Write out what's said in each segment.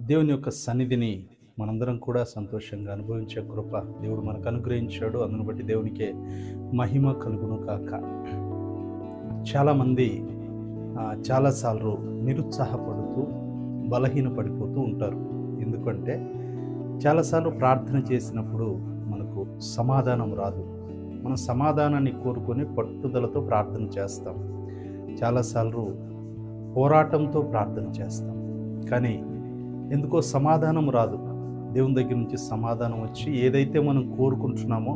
దేవుని యొక్క సన్నిధిని మనందరం కూడా సంతోషంగా అనుభవించే కృప దేవుడు మనకు అనుగ్రహించాడు. అందును బట్టి దేవునికే మహిమ కలుగును కాక చాలామంది చాలాసార్లు నిరుత్సాహపడుతూ బలహీనపడిపోతూ ఉంటారు. ఎందుకంటే చాలాసార్లు ప్రార్థన చేసినప్పుడు మనకు సమాధానం రాదు. మనం సమాధానాన్ని కోరుకొని పట్టుదలతో ప్రార్థన చేస్తాం. చాలాసార్లు పోరాటంతో ప్రార్థన చేస్తాం. కానీ ఎందుకో సమాధానం రాదు. దేవుని దగ్గర నుంచి సమాధానం వచ్చి ఏదైతే మనం కోరుకుంటున్నామో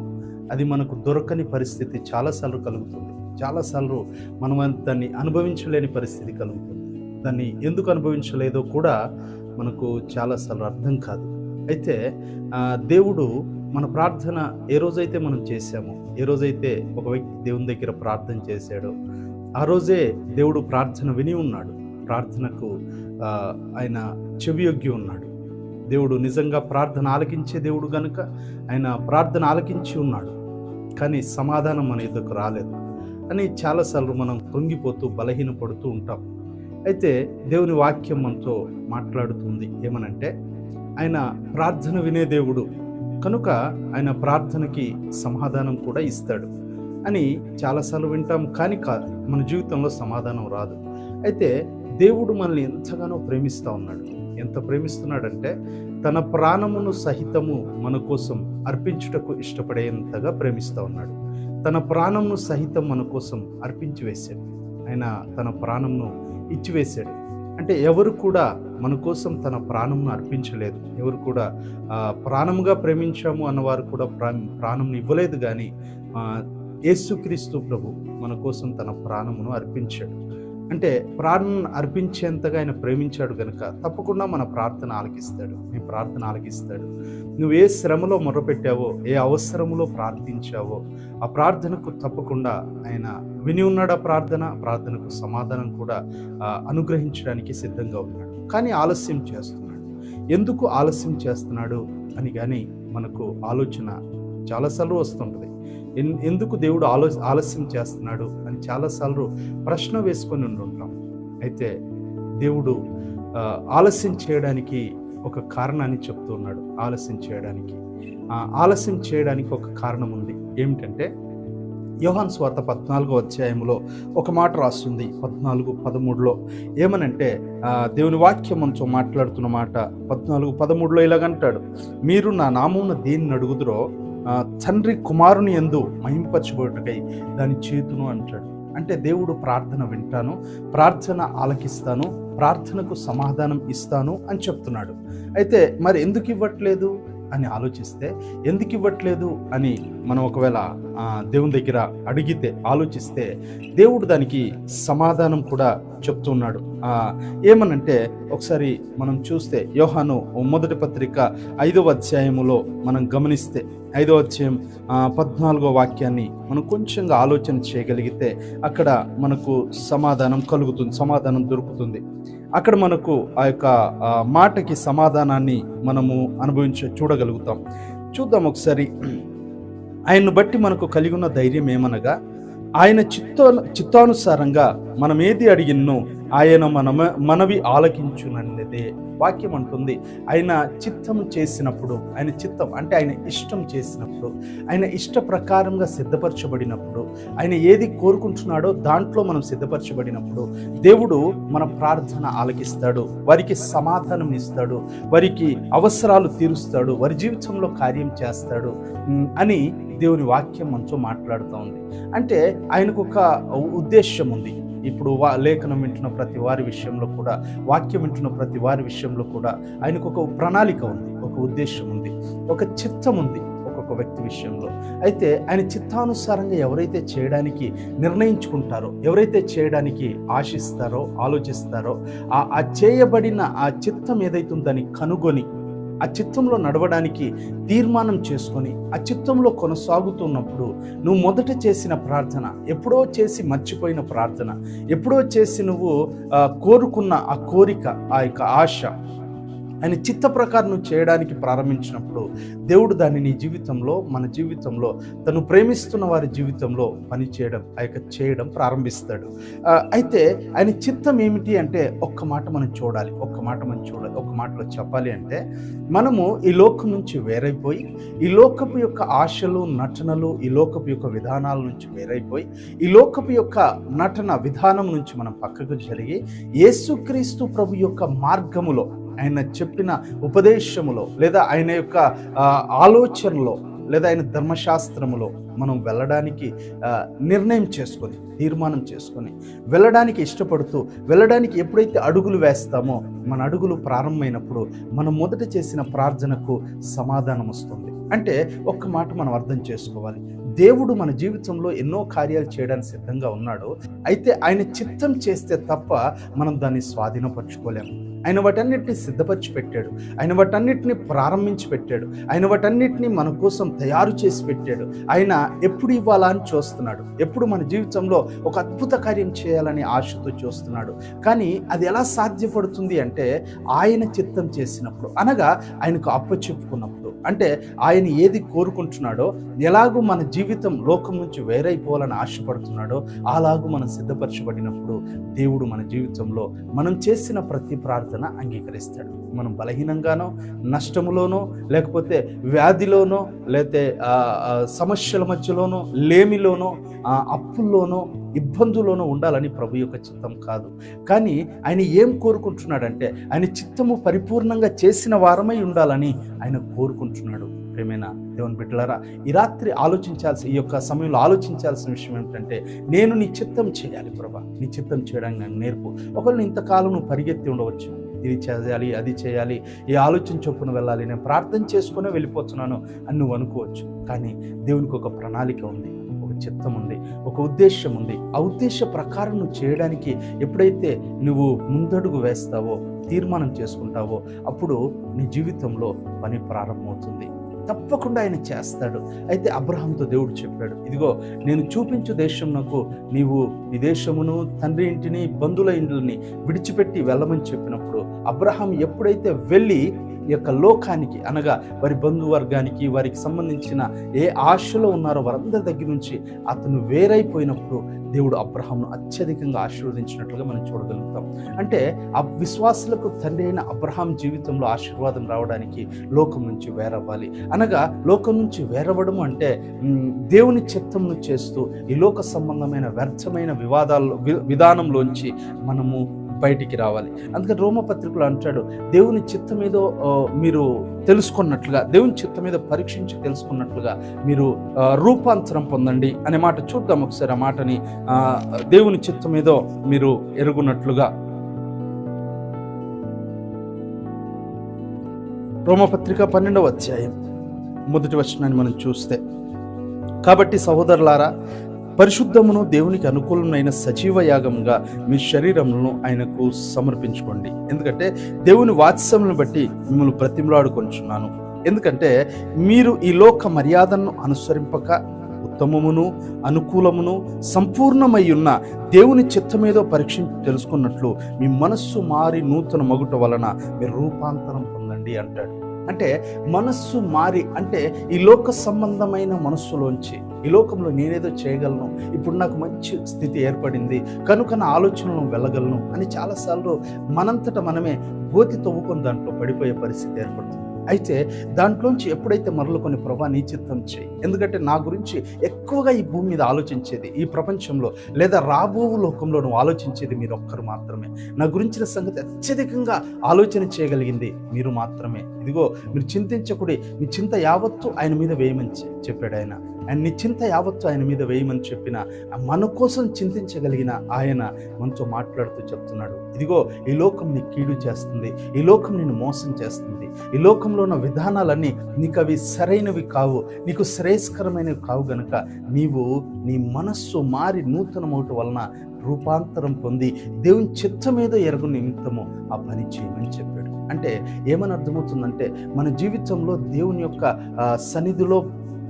అది మనకు దొరకని పరిస్థితి చాలాసార్లు కలుగుతుంది. చాలాసార్లు మనం దాన్ని అనుభవించలేని పరిస్థితి కలుగుతుంది. దాన్ని ఎందుకు అనుభవించలేదో కూడా మనకు చాలాసార్లు అర్థం కాదు. అయితే దేవుడు మన ప్రార్థన ఏ రోజైతే మనం చేశామో ఏ రోజైతే ఒక వ్యక్తి దేవుని దగ్గర ప్రార్థన చేశాడో ఆ రోజే దేవుడు ప్రార్థన విని ఉన్నాడు. ప్రార్థనకు ఆయన చెవియొగ్గి ఉన్నాడు. దేవుడు నిజంగా ప్రార్థన ఆలకించే దేవుడు గనుక ఆయన ప్రార్థన ఆలకించి ఉన్నాడు. కానీ సమాధానం మన ఎదుకు రాలేదు. అని చాలాసార్లు మనం కృంగిపోతూ బలహీనపడుతూ ఉంటాం. అయితే దేవుని వాక్యం మనతో మాట్లాడుతుంది. ఏమనంటే ఆయన ప్రార్థన వినే దేవుడు కనుక ఆయన ప్రార్థనకి సమాధానం కూడా ఇస్తాడు. అని చాలాసార్లు వింటాం కానీ కాదు మన జీవితంలో సమాధానం రాదు. అయితే దేవుడు మనల్ని ఎంతగానో ప్రేమిస్తూ ఉన్నాడు. ఎంత ప్రేమిస్తున్నాడంటే తన ప్రాణమును సహితము మన కోసం అర్పించుటకు ఇష్టపడేంతగా ప్రేమిస్తూ ఉన్నాడు. తన ప్రాణమును సహితం మన కోసం అర్పించి వేశాడు. ఆయన తన ప్రాణంను ఇచ్చివేశాడు. అంటే ఎవరు కూడా మన కోసం తన ప్రాణంను అర్పించలేదు. ఎవరు కూడా ప్రాణముగా ప్రేమించాము అన్నవారు కూడా ప్రా ప్రాణంను ఇవ్వలేదు కానీ యేసుక్రీస్తు ప్రభు మన కోసం తన ప్రాణమును అర్పించాడు. అంటే ప్రాణం అర్పించేంతగా ఆయన ప్రేమించాడు కనుక తప్పకుండా మన ప్రార్థన ఆలకిస్తాడు. నీ ప్రార్థన ఆలకిస్తాడు. నువ్వు ఏ శ్రమలో మొరపెట్టావో ఏ అవసరములో ప్రార్థించావో ఆ ప్రార్థనకు తప్పకుండా ఆయన విని ఉన్నాడు ఆ ప్రార్థన ప్రార్థనకు సమాధానం కూడా అనుగ్రహించడానికి సిద్ధంగా ఉన్నాడు. కానీ ఆలస్యం చేస్తున్నాడు. ఎందుకు ఆలస్యం చేస్తున్నాడు అని కానీ మనకు ఆలోచన చాలాసార్లు వస్తుంటుంది. ఎందుకు దేవుడు ఆలో ఆలస్యం చేస్తున్నాడు అని చాలాసార్లు ప్రశ్న వేసుకొని ఉంటుంటాం అయితే దేవుడు ఆలస్యం చేయడానికి ఒక కారణాన్ని చెప్తున్నాడు. ఆలస్యం చేయడానికి. ఆలస్యం చేయడానికి ఒక కారణం ఉంది. ఏమిటంటే యోహాన్ స్వార్థ పద్నాలుగో అధ్యాయంలో ఒక మాట రాస్తుంది. పద్నాలుగు పదమూడులో. ఏమనంటే దేవుని వాక్యం మనతో మాట్లాడుతున్న మాట పద్నాలుగు పదమూడులో ఇలాగంటాడు మీరు నా నామమున దేన్ని అడుగుదరో తండ్రి కుమారుని ఎందు మహింపరచబోటకై దాని చేతును అంటాడు. అంటే దేవుడు ప్రార్థన వింటాను ప్రార్థన ఆలకిస్తాను ప్రార్థనకు సమాధానం ఇస్తాను అని చెప్తున్నాడు. అయితే మరి ఎందుకు ఇవ్వట్లేదు అని ఆలోచిస్తే ఎందుకు ఇవ్వట్లేదు అని మనం ఒకవేళ దేవుని దగ్గర అడిగితే ఆలోచిస్తే దేవుడు దానికి సమాధానం కూడా చెప్తున్నాడు ఏమనంటే ఒకసారి మనం చూస్తే యోహాను మొదటి పత్రిక ఐదవ అధ్యాయములో మనం గమనిస్తే ఐదో అధ్యాయం పద్నాలుగో వాక్యాన్ని మనం కొంచెంగా ఆలోచన చేయగలిగితే అక్కడ మనకు సమాధానం కలుగుతుంది సమాధానం దొరుకుతుంది. అక్కడ మనకు ఆ యొక్క మాటకి సమాధానాన్ని మనము అనుభవించ చూడగలుగుతాం. చూద్దాం ఒకసారి. ఆయన్ను బట్టి మనకు కలిగి ఉన్న ధైర్యం ఏమనగా ఆయన చిత్త చిత్తానుసారంగా మనం ఏది అడిగినో ఆయన మన మనవి ఆలకించునన్నదే వాక్యం అంటుంది. ఆయన చిత్తము చేసినప్పుడు ఆయన చిత్తం అంటే ఆయన ఇష్టం చేసినప్పుడు ఆయన ఇష్ట ప్రకారంగా సిద్ధపరచబడినప్పుడు ఆయన ఏది కోరుకుంటున్నాడో దాంట్లో మనం సిద్ధపరచబడినప్పుడు దేవుడు మన ప్రార్థన ఆలకిస్తాడు. వారికి సమాధానం ఇస్తాడు. వారికి అవసరాలు తీరుస్తాడు. వారి జీవితంలో కార్యం చేస్తాడు అని దేవుని వాక్యం మనతో మాట్లాడుతూ ఉంది. అంటే ఆయనకు ఒక ఉద్దేశం ఉంది ఇప్పుడు వా లేఖనం వింటున్న ప్రతి వారి విషయంలో కూడా వాక్యం వింటున్న ప్రతి వారి విషయంలో కూడా ఆయనకు ఒక ప్రణాళిక ఉంది ఒక ఉద్దేశం ఉంది ఒక చిత్తం ఉంది ఒక్కొక్క వ్యక్తి విషయంలో. అయితే ఆయన చిత్తానుసారంగా ఎవరైతే చేయడానికి నిర్ణయించుకుంటారో ఎవరైతే చేయడానికి ఆశిస్తారో ఆలోచిస్తారో ఆ చేయబడిన ఆ చిత్తం ఏదైతే కనుగొని ఆ చిత్తంలో నడవడానికి తీర్మానం చేసుకొని ఆ చిత్తంలో కొనసాగుతున్నప్పుడు నువ్వు మొదట చేసిన ప్రార్థన ఎప్పుడో చేసి మర్చిపోయిన ప్రార్థన ఎప్పుడో చేసి నువ్వు కోరుకున్న ఆ కోరిక ఆ యొక్క ఆశ ఆయన చిత్త ప్రకారం నువ్వు చేయడానికి ప్రారంభించినప్పుడు దేవుడు దాన్ని నీ జీవితంలో మన జీవితంలో తను ప్రేమిస్తున్న వారి జీవితంలో పని చేయడం ఆ యొక్క చేయడం ప్రారంభిస్తాడు. అయితే ఆయన చిత్తం ఏమిటి అంటే ఒక్క మాట మనం చూడాలి. ఒక్క మాట మనం చూడాలి. ఒక్క మాటలో చెప్పాలి అంటే మనము ఈ లోకం నుంచి వేరైపోయి ఈ లోకపు యొక్క ఆశలు నటనలు ఈ లోకపు యొక్క విధానాల నుంచి వేరైపోయి ఈ లోకపు యొక్క నటన విధానం నుంచి మనం పక్కకు జరిగి యేసుక్రీస్తు ప్రభు యొక్క మార్గములో ఆయన చెప్పిన ఉపదేశములో లేదా ఆయన యొక్క ఆలోచనలో లేదా ఆయన ధర్మశాస్త్రములో మనం వెళ్ళడానికి నిర్ణయం చేసుకొని తీర్మానం చేసుకొని వెళ్ళడానికి ఇష్టపడుతూ వెళ్ళడానికి ఎప్పుడైతే అడుగులు వేస్తామో మన అడుగులు ప్రారంభమైనప్పుడు మనం మొదట చేసిన ప్రార్థనకు సమాధానం వస్తుంది. అంటే ఒక్క మాట మనం అర్థం చేసుకోవాలి. దేవుడు మన జీవితంలో ఎన్నో కార్యాలు చేయడానికి సిద్ధంగా ఉన్నాడు. అయితే ఆయన చిత్తం చేస్తే తప్ప మనం దాన్ని స్వాధీనపరచుకోలేము. ఆయన వాటన్నిటిని సిద్ధపరిచి పెట్టాడు. ఆయన వాటన్నిటిని ప్రారంభించి పెట్టాడు. ఆయన వాటన్నిటిని మన కోసం తయారు చేసి పెట్టాడు. ఆయన ఎప్పుడు ఇవ్వాలా అని చూస్తున్నాడు. ఎప్పుడు మన జీవితంలో ఒక అద్భుత కార్యం చేయాలని ఆశతో చూస్తున్నాడు. కానీ అది ఎలా సాధ్యపడుతుంది అంటే ఆయన చిత్తం చేసినప్పుడు. అనగా ఆయనకు అప్పచెప్పుకున్నప్పుడు. అంటే ఆయన ఏది కోరుకుంటున్నాడో ఎలాగూ మన జీవితం లోకం నుంచి వేరైపోవాలని ఆశపడుతున్నాడో అలాగూ మనం సిద్ధపరచబడినప్పుడు దేవుడు మన జీవితంలో మనం చేసిన ప్రతి ప్రార్థన అంగీకరిస్తాడు. మనం బలహీనంగానో నష్టములోనో లేకపోతే వ్యాధిలోనో లేకపోతే సమస్యల మధ్యలోనో లేమిలోనో అప్పుల్లోనో ఇబ్బందుల్లోనో ఉండాలని ప్రభు యొక్క చిత్తం కాదు. కానీ ఆయన ఏం కోరుకుంటున్నాడంటే ఆయన చిత్తము పరిపూర్ణంగా చేసిన వారమై ఉండాలని ఆయన కోరుకుంటున్నాడు. ప్రేమైన? దేవుని బిడ్డలారా ఈ రాత్రి ఆలోచించాల్సి ఈ యొక్క సమయంలో ఆలోచించాల్సిన విషయం ఏమిటంటే నేను నీ చిత్తం చేయాలి ప్రభా. నీ చిత్తం చేయడానికి నాకు నేర్పు. ఒకవేళ ఇంతకాలం నువ్వు పరిగెత్తి ఉండవచ్చు. ఇది చేయాలి అది చేయాలి ఈ ఆలోచన చొప్పున వెళ్ళాలి నేను ప్రార్థన చేసుకునే వెళ్ళిపోతున్నాను అని నువ్వు అనుకోవచ్చు. కానీ దేవునికి ఒక ప్రణాళిక ఉంది ఒక చిత్తం ఉంది ఒక ఉద్దేశం ఉంది. ఆ ఉద్దేశ ప్రకారం నువ్వు చేయడానికి ఎప్పుడైతే నువ్వు ముందడుగు వేస్తావో తీర్మానం చేసుకుంటావో అప్పుడు నీ జీవితంలో పని ప్రారంభమవుతుంది. తప్పకుండా ఆయన చేస్తాడు. అయితే అబ్రహాంతో దేవుడు చెప్పాడు ఇదిగో నేను చూపించు దేశంనకు నీవు నీ దేశమును తండ్రి ఇంటిని బంధువుల ఇండ్లని విడిచిపెట్టి వెళ్ళమని చెప్పినప్పుడు అబ్రహాం ఎప్పుడైతే వెళ్ళి ఈ యొక్క లోకానికి అనగా వారి బంధువర్గానికి వారికి సంబంధించిన ఏ ఆశలో ఉన్నారో వారందరి దగ్గర నుంచి అతను వేరైపోయినప్పుడు దేవుడు అబ్రహాంను అత్యధికంగా ఆశీర్వదించినట్లుగా మనం చూడగలుగుతాం. అంటే ఆ విశ్వాసులకు తండ్రి అయిన అబ్రహాం జీవితంలో ఆశీర్వాదం రావడానికి లోకం నుంచి వేరవ్వాలి. అనగా లోకం నుంచి వేరవడం అంటే దేవుని చిత్తంను చేస్తూ ఈ లోక సంబంధమైన వ్యర్థమైన వివాదాల్లో వి- విధానంలోంచి మనము బయటికి రావాలి. అందుకని రోమపత్రికలు అంటాడు దేవుని చిత్తం ఏదో మీరు తెలుసుకున్నట్లుగా దేవుని చిత్తం మీద పరీక్షించి తెలుసుకున్నట్లుగా మీరు రూపాంతరం పొందండి అనే మాట చూద్దాం ఒకసారి ఆ మాటని. దేవుని చిత్తం ఏదో మీరు ఎరుగున్నట్లుగా రోమపత్రిక పన్నెండవ అధ్యాయం మొదటి వచనాన్ని మనం చూస్తే కాబట్టి సహోదరులారా పరిశుద్ధమును దేవునికి అనుకూలమైన సజీవ యాగంగా మీ శరీరములను ఆయనకు సమర్పించుకోండి. ఎందుకంటే దేవుని వాత్సములను బట్టి మిమ్మల్ని బ్రతిమలాడుకొంచున్నాను. ఎందుకంటే మీరు ఈ లోక మర్యాదను అనుసరింపక ఉత్తమమును అనుకూలమును సంపూర్ణమై ఉన్న దేవుని చిత్తమేదో పరీక్ష తెలుసుకున్నట్లు మీ మనస్సు మారి నూతన మగుట వలన మీరు రూపాంతరం పొందండి అంటాడు. అంటే మనస్సు మారి అంటే ఈ లోక సంబంధమైన మనస్సులోంచి ఈ లోకంలో నేనేదో చేయగలను ఇప్పుడు నాకు మంచి స్థితి ఏర్పడింది కనుక నా ఆలోచనలను వెళ్ళగలను అని చాలాసార్లు మనంతట మనమే గోతి తవ్వుకొని దాంట్లో పడిపోయే పరిస్థితి ఏర్పడుతుంది. అయితే దాంట్లోంచి ఎప్పుడైతే మరలుకొని ప్రభా నీ చిత్తం చేయి? ఎందుకంటే నా గురించి ఎక్కువగా ఈ భూమి మీద ఆలోచించేది ఈ ప్రపంచంలో లేదా రాబో లోకంలో నువ్వు ఆలోచించేది మీరు ఒక్కరు మాత్రమే. నా గురించిన సంగతి అత్యధికంగా ఆలోచన చేయగలిగింది మీరు మాత్రమే. ఇదిగో మీరు చింతించకుడి మీ చింత యావత్తు ఆయన మీద వేయమని చెప్పాడు ఆయన. ఆయన నీ చింత యావత్తు ఆయన మీద వేయమని చెప్పిన మన కోసం చింతించగలిగిన ఆయన మనతో మాట్లాడుతూ చెప్తున్నాడు. ఇదిగో ఈ లోకం నీ కీడు చేస్తుంది. ఈ లోకం నిన్ను మోసం చేస్తుంది. ఈ లోకంలో ఉన్న విధానాలన్నీ నీకు అవి సరైనవి కావు. నీకు శ్రేయస్కరమైనవి కావు గనుక నీవు నీ మనస్సు మారి నూతనమవటం వలన రూపాంతరం పొంది దేవుని చిత్తమేదో ఎరుగు నిమిత్తము ఆ పని చేయమని చెప్పాడు. అంటే ఏమని అర్థమవుతుందంటే మన జీవితంలో దేవుని యొక్క సన్నిధిలో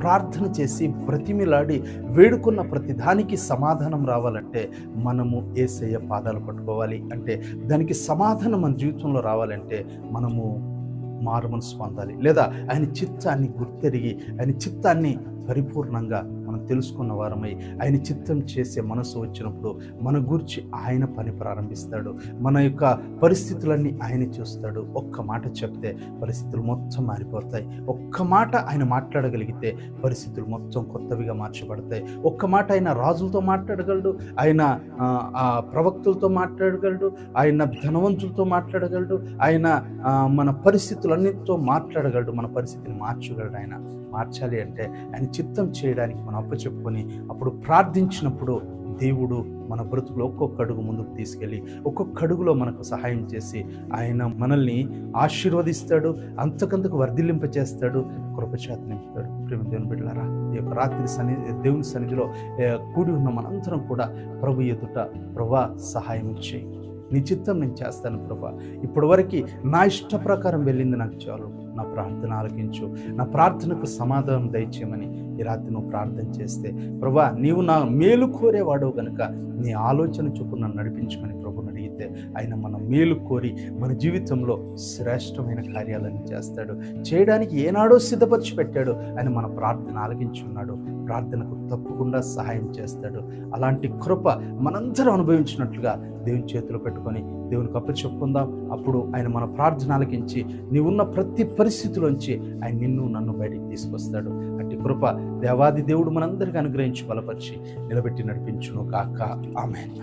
ప్రార్థన చేసి బ్రతిమిలాడి వేడుకున్న ప్రతి దానికి సమాధానం రావాలంటే మనము ఏసయ్య పాదాలు పట్టుకోవాలి. అంటే దానికి సమాధానం మన జీవితంలో రావాలంటే మనము మారు మనసు పొందాలి. లేదా ఆయన చిత్తాన్ని గుర్తెరిగి ఆయన చిత్తాన్ని పరిపూర్ణంగా తెలుసుకున్న వారమై ఆయన చిత్తం చేసే మనసు వచ్చినప్పుడు మన గురించి ఆయన పని ప్రారంభిస్తాడు. మన యొక్క పరిస్థితులన్నీ ఆయన చూస్తాడు. ఒక్క మాట చెప్తే పరిస్థితులు మొత్తం మారిపోతాయి. ఒక్క మాట ఆయన మాట్లాడగలిగితే పరిస్థితులు మొత్తం కొత్తవిగా మార్చబడతాయి. ఒక్క మాట ఆయన రాజులతో మాట్లాడగలడు. ఆయన ఆ, ప్రవక్తులతో మాట్లాడగలడు. ఆయన ధనవంతులతో మాట్లాడగలడు. ఆయన మన పరిస్థితులన్నిటితో మాట్లాడగలడు. మన పరిస్థితిని మార్చగలడు ఆయన. మార్చాలి అంటే ఆయన చిత్తం చేయడానికి మనం అప్పచెప్పుకొని అప్పుడు ప్రార్థించినప్పుడు దేవుడు మన బ్రతుకులో ఒక్కొక్క అడుగు ముందుకు తీసుకెళ్ళి ఒక్కొక్క అడుగులో మనకు సహాయం చేసి ఆయన మనల్ని ఆశీర్వదిస్తాడు అంతకంతకు వర్ధిల్లింపచేస్తాడు కృపచేత నింపుతాడు. ప్రేమ దేవుని బిడ్డలారా ఈ యొక్క రాత్రి సన్ని దేవుని సన్నిధిలో కూడి ఉన్న మనందరం కూడా ప్రభు ఎదుట ప్రభా సహాయం చేయి. నీ చిత్తం నేను చేస్తాను ప్రభా. ఇప్పటివరకు నా ఇష్ట ప్రకారం వెళ్ళింది నాకు చాలు. నా ప్రార్థన ఆలకించు. నా ప్రార్థనకు సమాధానం దయచేయమని ఈ రాత్రి నువ్వు ప్రార్థన చేస్తే. ప్రభా నీవు నా మేలు కోరేవాడు కనుక నీ ఆలోచన చూపు నన్ను నడిపించమని ప్రభుని ఆయన మన మేలు కోరి మన జీవితంలో శ్రేష్టమైన కార్యాలను చేస్తాడు. చేయడానికి ఏనాడో సిద్ధపరిచి పెట్టాడు. ఆయన మన ప్రార్థన ఆలకించున్నాడు. ప్రార్థనకు తప్పకుండా సహాయం చేస్తాడు. అలాంటి కృప మనందరం అనుభవించినట్లుగా దేవుని చేతిలో పెట్టుకొని దేవునికి అప్పు చెప్పుకుందాం అప్పుడు ఆయన మన ప్రార్థన ఆలకించి నీవున్న ప్రతి పరిస్థితిలోంచి ఆయన నిన్ను నన్ను బయటికి తీసుకొస్తాడు. అట్టి కృప దేవాది దేవుడు మనందరికీ అనుగ్రహించి బలపరిచి నిలబెట్టి నడిపించును కాక ఆమె